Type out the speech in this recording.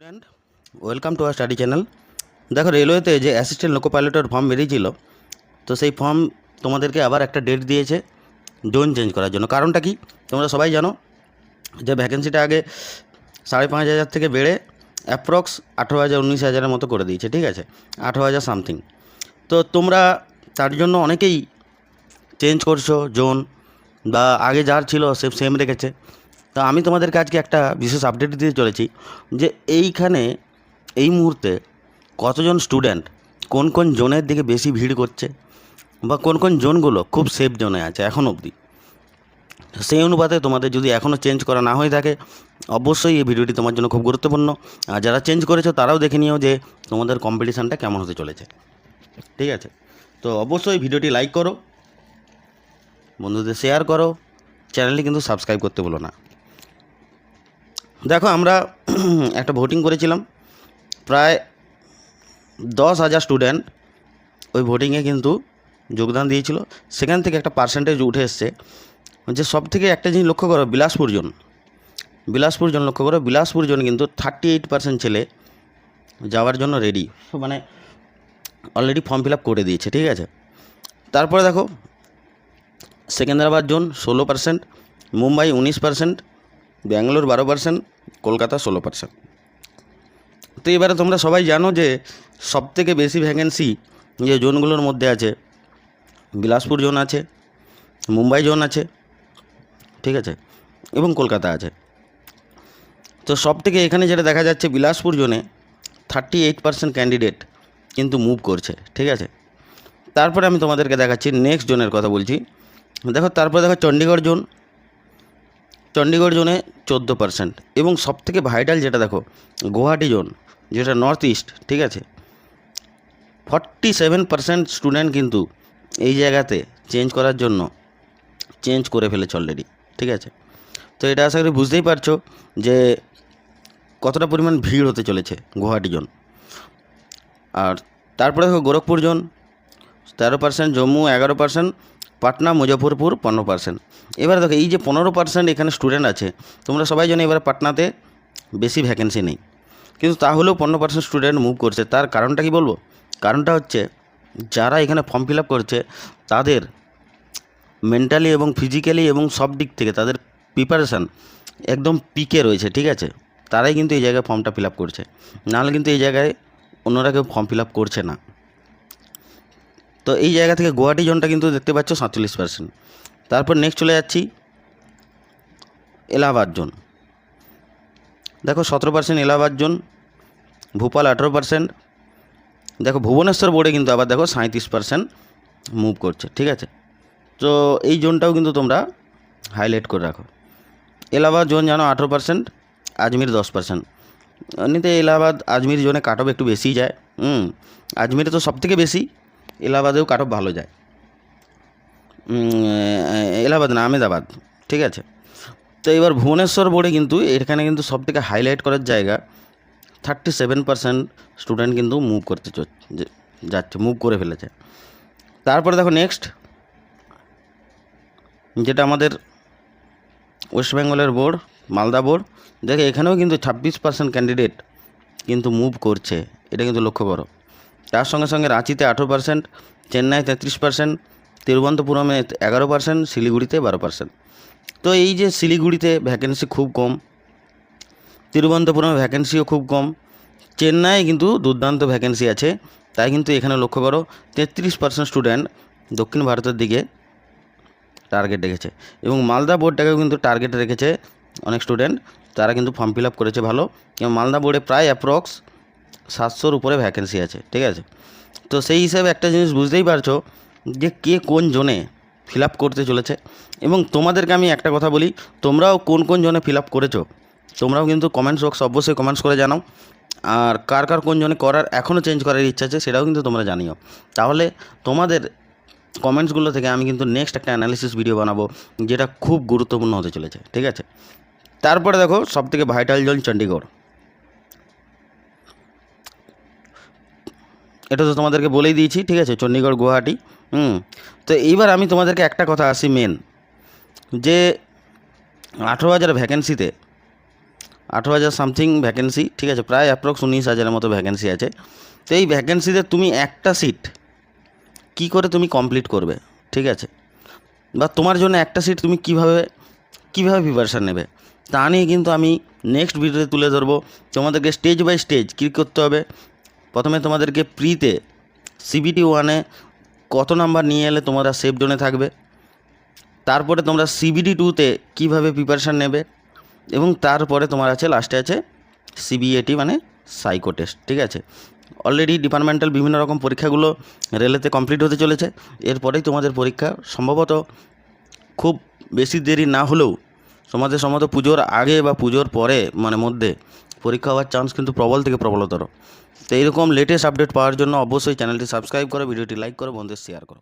Student welcome to R study channel দেখো রেলওয়েতে যে অ্যাসিস্ট্যান্ট লোকো পাইলটের ফর্ম বেরিয়েছিল, তো সেই ফর্ম তোমাদেরকে আবার একটা ডেট দিয়েছে, জোন চেঞ্জ করার জন্য। কারণটা কি? তোমরা সবাই জানো যে ভ্যাকেন্সিটা আগে সাড়ে পাঁচ হাজার থেকে বেড়ে অ্যাপ্রক্স আঠেরো হাজার, উনিশ হাজারের মতো করে দিয়েছে, ঠিক আছে? আঠেরো হাজার সামথিং তো তোমরা তার জন্য অনেকেই চেঞ্জ করছ, জোন, বা আগে যার ছিল সে সেম রেখেছে। তা আমি তোমাদেরকে আজকে একটা বিশেষ আপডেট দিতে চলেছি যে এইখানে এই মুহূর্তে কতজন স্টুডেন্ট কোন কোন জোনের দিকে বেশি ভিড় করছে বা কোন কোন জোনগুলো খুব সেফ জোনে আছে এখন অবধি? সেই অনুপাতে তোমাদের যদি এখনও চেঞ্জ করা না হয়ে থাকে, অবশ্যই এই ভিডিওটি তোমার জন্য খুব গুরুত্বপূর্ণ। আর যারা চেঞ্জ করেছ তারাও দেখে নিও যে তোমাদের কম্পিটিশানটা কেমন হতে চলেছে। ঠিক আছে? তো অবশ্যই ভিডিওটি লাইক করো, বন্ধুদের শেয়ার করো চ্যানেলটি কিন্তু সাবস্ক্রাইব করতে বলো না। দেখো, আমরা একটা ভোটিং করেছিলাম। প্রায় দশ হাজার স্টুডেন্ট ওই ভোটিংয়ে কিন্তু যোগদান দিয়েছিল। সেখান থেকে একটা পার্সেন্টেজ উঠে এসছে। যে সব থেকে একটা জিনিস লক্ষ্য করো, বিলাসপুর জন বিলাসপুর জন লক্ষ্য করো, বিলাসপুর জন কিন্তু থার্টি এইট পার্সেন্ট ছেলে যাওয়ার জন্য রেডি মানে অলরেডি ফর্ম ফিল আপ করে দিয়েছে, ঠিক আছে? তারপরে দেখো, সেকেন্দ্রাবাদ জোন ষোলো পার্সেন্ট মুম্বাই উনিশ পার্সেন্ট ব্যাঙ্গালোর বারো পার্সেন্ট কলকাতা ষোলো পার্সেন্ট তো এবারে তোমরা সবাই জানো যে সবথেকে বেশি ভ্যাকেন্সি যে জোনগুলোর মধ্যে আছে, বিলাসপুর জোন আছে, মুম্বাই জোন আছে, ঠিক আছে, এবং কলকাতা আছে। তো সব থেকে এখানে যেটা দেখা যাচ্ছে বিলাসপুর জোনে থার্টি এইট পার্সেন্ট ক্যান্ডিডেট কিন্তু মুভ করছে, ঠিক আছে? তারপরে আমি তোমাদেরকে দেখাচ্ছি নেক্সট জোনের কথা বলছি। দেখো, তারপরে দেখো চণ্ডীগড় জোন চণ্ডীগড় জোনে চোদ্দ পার্সেন্ট এবং সবথেকে ভাইটাল যেটা দেখো, গুয়াহাটি জোন, যেটা নর্থ ইস্ট ঠিক আছে? ফর্টি সেভেন পার্সেন্ট স্টুডেন্ট কিন্তু এই জায়গাতে চেঞ্জ করার জন্য চেঞ্জ করে ফেলেছে অলরেডি ঠিক আছে? তো এটা আশা করি বুঝতেই পারছ যে কতটা পরিমাণ ভিড় হতে চলেছে গুয়াহাটি জোন। আর তারপরে দেখো গোরখপুর জোন, তেরো পার্সেন্ট জম্মু এগারো পার্সেন্ট পাটনা মুজফরপুর পনেরো পার্সেন্ট এবার দেখো, এই যে পনেরো পার্সেন্ট এখানে স্টুডেন্ট আছে, তোমরা সবাই জানো এবার পাটনাতে বেশি ভ্যাকেন্সি নেই। কিন্তু তাহলেও পনেরো পার্সেন্ট স্টুডেন্ট মুভ করছে। তার কারণটা কি বলব? কারণটা হচ্ছে, যারা এখানে ফর্ম ফিল আপ করছে, তাদের মেন্টালি এবং ফিজিক্যালি এবং সব দিক থেকে তাদের প্রিপারেশান একদম পিকে রয়েছে, ঠিক আছে? তারাই কিন্তু এই জায়গায় ফর্মটা ফিল আপ করছে। নাহলে কিন্তু এই জায়গায় অন্যরা কেউ ফর্ম ফিল আপ করছে না। তো এই জায়গা থেকে গুয়াহাটি জোনটা কিন্তু দেখতে পাচ্ছ সাতচল্লিশ পার্সেন্ট তারপর নেক্সট চলে যাচ্ছি এলাহাবাদ জোন। দেখো সতেরো পার্সেন্ট এলাহাবাদ জোন, ভোপাল আঠেরো পার্সেন্ট দেখো ভুবনেশ্বর বোর্ডে কিন্তু আবার দেখো সাঁত্রিশ পার্সেন্ট মুভ করছে, ঠিক আছে? তো এই জোনটাও কিন্তু তোমরা হাইলাইট করে রাখো। এলাহাবাদ জোন জানো আঠেরো পার্সেন্ট আজমির দশ পার্সেন্ট এমনিতে এলাহাবাদ, আজমির জোনে কাট অফ একটু বেশিই যায়, হুম। আজমিরে তো সব থেকে বেশি এলাহাবাদেও কাট অফ ভালো যায়। এলাহাবাদ না আমেদাবাদ ঠিক আছে। তো এবার ভুবনেশ্বর বোর্ডে কিন্তু এখানে কিন্তু সব থেকে হাইলাইট করার জায়গা থার্টি সেভেন পার্সেন্ট স্টুডেন্ট কিন্তু মুভ করতে যাচ্ছে মুভ করে ফেলেছে। তারপরে দেখো নেক্সট যেটা আমাদের ওয়েস্ট বেঙ্গলের বোর্ড, মালদা বোর্ড, দেখে এখানেও কিন্তু ছাব্বিশ পার্সেন্ট ক্যান্ডিডেট কিন্তু মুভ করছে, এটা কিন্তু লক্ষ্য করো। তার সঙ্গে সঙ্গে রাঁচিতে আঠেরো পার্সেন্ট চেন্নাই তেত্রিশ পার্সেন্ট তিরুবনন্তপুরমে এগারো পার্সেন্ট শিলিগুড়িতে বারো পার্সেন্ট তো এই যে শিলিগুড়িতে ভ্যাকেন্সি খুব কম, তিরুবনন্তপুরমে ভ্যাকেন্সিও খুব কম, চেন্নাই কিন্তু দুর্দান্ত ভ্যাকেন্সি আছে, তাই কিন্তু এখানে লক্ষ্য করো, তেত্রিশ পার্সেন্ট স্টুডেন্ট দক্ষিণ ভারতের দিকে টার্গেট রেখেছে। এবং মালদা বোর্ডটাকেও কিন্তু টার্গেট রেখেছে অনেক স্টুডেন্ট তারা কিন্তু ফর্ম ফিল আপ করেছে ভালো। এবং মালদা বোর্ডে প্রায় অ্যাপ্রক্স সাতশোর উপরে ভ্যাকেন্সি আছে, ঠিক আছে? তো সেই হিসাবে একটা জিনিস বুঝতেই পারছ যে কে কোন জোনে ফিল আপ করতে চলেছে। এবং তোমাদেরকে আমি একটা কথা বলি, তোমরাও কোন কোন জনে ফিল আপ করেছ? তোমরাও কিন্তু কমেন্টস বক্স অবশ্যই কমেন্টস করে জানাও। আর কার কার কোন জনে করার এখনও চেঞ্জ করার ইচ্ছা আছে, সেটাও কিন্তু তোমরা জানিও। তাহলে তোমাদের কমেন্টসগুলো থেকে আমি কিন্তু নেক্সট একটা অ্যানালিসিস ভিডিও বানাবো, যেটা খুব গুরুত্বপূর্ণ হতে চলেছে, ঠিক আছে? তারপরে দেখো সবথেকে ভাইটাল জোন চণ্ডীগড় এটা তো তোমাদেরকে বলেই দিয়েছি, ঠিক আছে? চণ্ডীগড় গুয়াহাটি, হুম? তো এইবার আমি তোমাদেরকে একটা কথা আসি মেন যে আঠেরো হাজার ভ্যাকেন্সিতে আঠেরো হাজার সামথিং ভ্যাকেন্সি ঠিক আছে? প্রায় অ্যাপ্রক্স উনিশ হাজারের মতো ভ্যাকেন্সি আছে। তো এই ভ্যাকেন্সিতে তুমি একটা সিট কি করে তুমি কমপ্লিট করবে, ঠিক আছে? বা তোমার জন্য একটা সিট তুমি কীভাবে কীভাবে প্রিপারেশান নেবে? তা নিয়ে কিন্তু আমি নেক্সট ভিডিওতে তুলে ধরবো। তোমাদেরকে স্টেজ বাই স্টেজ কী করতে হবে প্রথমে তোমাদেরকে প্রিতে সিবিটি ওয়ানে কত নাম্বার নিয়ে এলে তোমরা সেফ জোনে থাকবে। তারপরে তোমরা সিবিডি টুতে কীভাবে প্রিপারেশান নেবে এবং তারপরে তোমার আছে লাস্টে আছে সিবিএটি মানে সাইকো টেস্ট ঠিক আছে? অলরেডি ডিপার্টমেন্টাল বিভিন্ন রকম পরীক্ষাগুলো রেলেতে কমপ্লিট হতে চলেছে। এরপরেই তোমাদের পরীক্ষা সম্ভবত খুব বেশি দেরি না হলেও তোমাদের সম্ভবত পুজোর আগে বা পুজোর পরে মানে মধ্যে পরীক্ষা হওয়ার চান্স কিন্তু প্রবল থেকে প্রবলতর। তো এইরকম লেটেস্ট আপডেট পাওয়ার জন্য অবশ্যই চ্যানেলটি সাবস্ক্রাইব করো, ভিডিওটি লাইক করো, বন্ধুদের শেয়ার করো।